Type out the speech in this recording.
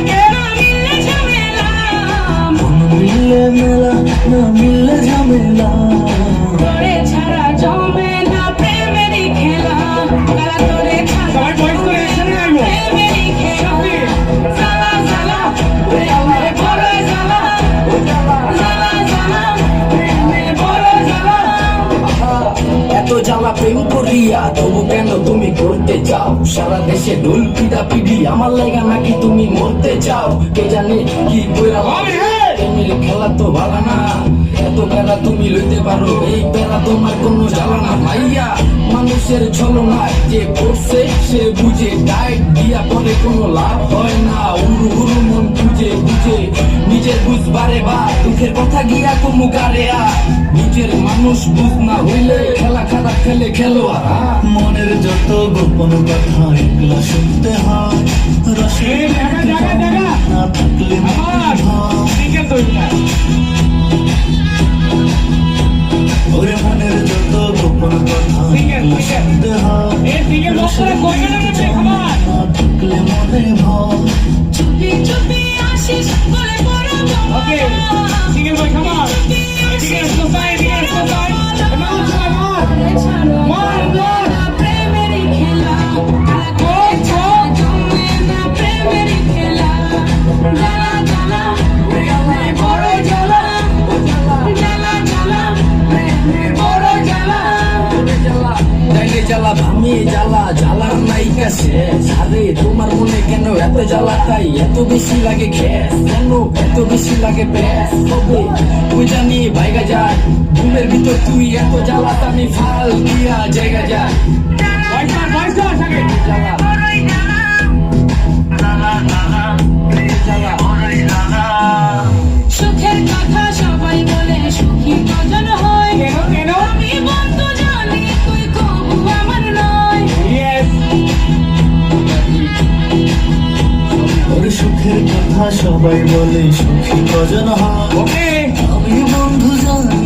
মেলা মিললে ঝামেলা মন মিললে মেলা না মিললে ঝামেলা এত জ্বালা প্রেম করিয়া, তবু কেন তুমি করতে চাও? সারা দেশে ঢোল পিটা পিডি আমার লাগা নাকি তুমি মরতে চাও? কে জানে কি খেলা তো ভালো না। এত প্যারা তুমি লইতে পারো, এই প্যারা তোমার কোনো ভাইয়া। মানুষের ছলনা যে করছে, সে বুঝে ডাইট দিয়া পরে কোনো লাভ হয় না। উড়ু উড়ু মন বুঝে বুঝে নিজের বুঝ বারে বা, দুঃখের কথা গিয়া কমু গারে নিজের মানুষ বুঝ না হইলে খেলা খারাপ খেলে খেলোয়াড়। মনের যত গোপন কথা একলা শুনতে হয় না থাকলে মন ওরে মনের যত গোপন কথা একলা শুনতে হয় না না থাকলে মনে ভয় চুপি চুপি তাইলে জ্বালা জ্বালা জ্বালার নাই কাছে। আরে তোমার মনে কেন এত জ্বালা তাই? এত বেশি লাগে খেস। কেন এত বেশি লাগে ব্যাস? তবে তুই জানি বাইগা যায় ঘুমের ভিতর তুই এত জ্বালা আমি ফাল দিয়া জায়গা যায় জ্বালা। জ্বালা সুখের কথা সবাই বলে সুখী কজন হয়? আমি বন্ধু জানি।